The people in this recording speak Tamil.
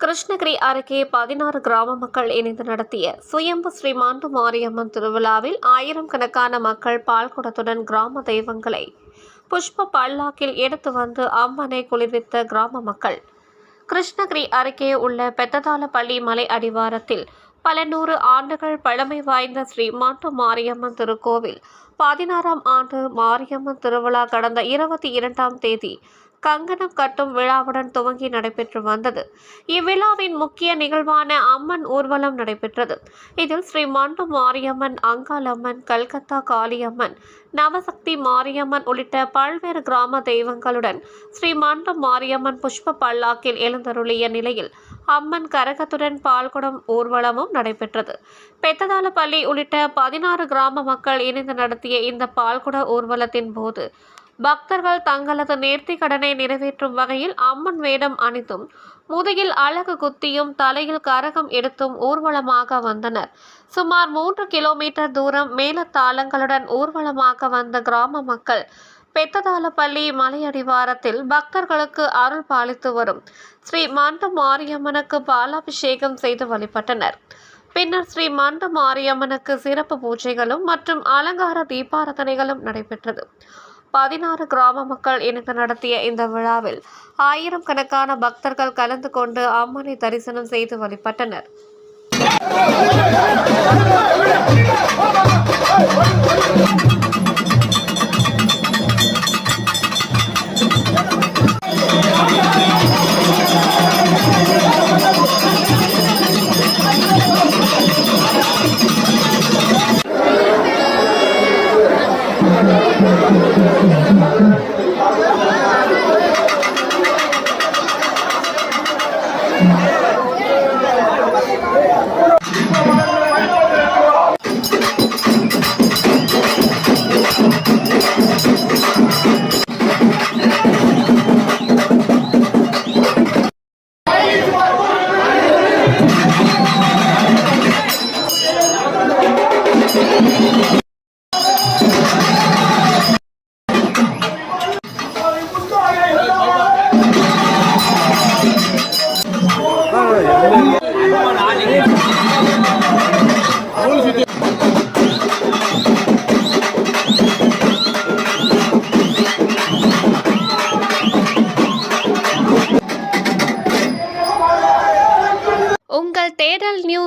கிருஷ்ணகிரி அருகே பதினாறு கிராம மக்கள் இணைந்து நடத்திய சுயம்பு ஸ்ரீ மாண்டு மாரியம்மன் திருவிழாவில் ஆயிரம் கணக்கான மக்கள் பால்குடத்துடன் கிராம தெய்வங்களை புஷ்ப பல்லாக்கில் எடுத்து வந்து அம்மனை குளிர்வித்த கிராம மக்கள். கிருஷ்ணகிரி அருகே உள்ள பெத்ததாலப்பள்ளி மலை அடிவாரத்தில் பல நூறு ஆண்டுகள் பழமை வாய்ந்த ஸ்ரீ மாட்டு மாரியம்மன் திருக்கோவில். பதினாறாம் ஆண்டு மாரியம்மன் திருவிழா கடந்த இருபத்தி இரண்டாம் தேதி கங்கணம் கட்டும் விழாவுடன் துவங்கி நடைபெற்று வந்தது. இவ்விழாவின் முக்கிய நிகழ்வான அம்மன் ஊர்வலம் நடைபெற்றது. இதில் ஸ்ரீ மண்டு மாரியம்மன் அங்காளம்மன் கல்கத்தா காளியம்மன் நவசக்தி மாரியம்மன் உள்ளிட்ட பல்வேறு கிராம தெய்வங்களுடன் ஸ்ரீ மண்டு மாரியம்மன் புஷ்ப பல்லாக்கில் எழுந்தருளிய நிலையில் அம்மன் கரகத்துடன் பால்குடம் ஊர்வலமும் நடைபெற்றது. பெத்ததாலப்பள்ளி உள்ளிட்ட பதினாறு கிராம மக்கள் இணைந்து நடத்திய இந்த பால்குட ஊர்வலத்தின் போது பக்தர்கள் தங்களது நேர்த்தி கடனை நிறைவேற்றும் வகையில் அம்மன் வேடம் அணிந்தும் முதுகில் அழகு குத்தியும் தலையில் கரகம் எடுத்தும் ஊர்வலமாக வந்தனர். சுமார் மூன்று கிலோமீட்டர் தூரம் மேலத்தாளங்களுடன் ஊர்வலமாக வந்த கிராம மக்கள் பெத்ததாலப்பள்ளி மலையடிவாரத்தில் பக்தர்களுக்கு அருள் பாலித்து வரும். ஸ்ரீ மண்டு மாரியம்மனுக்கு பாலாபிஷேகம் செய்து வழிபட்டனர். பின்னர் ஸ்ரீ மண்டு மாரியம்மனுக்கு சிறப்பு பூஜைகளும் மற்றும் அலங்கார தீபாரதனைகளும் நடைபெற்றது. பதினாறு கிராம மக்கள் இணைந்து நடத்திய இந்த விழாவில் ஆயிரம் கணக்கான பக்தர்கள் கலந்து கொண்டு அம்மனை தரிசனம் செய்து வழிபட்டனர். உங்கள் தேடல்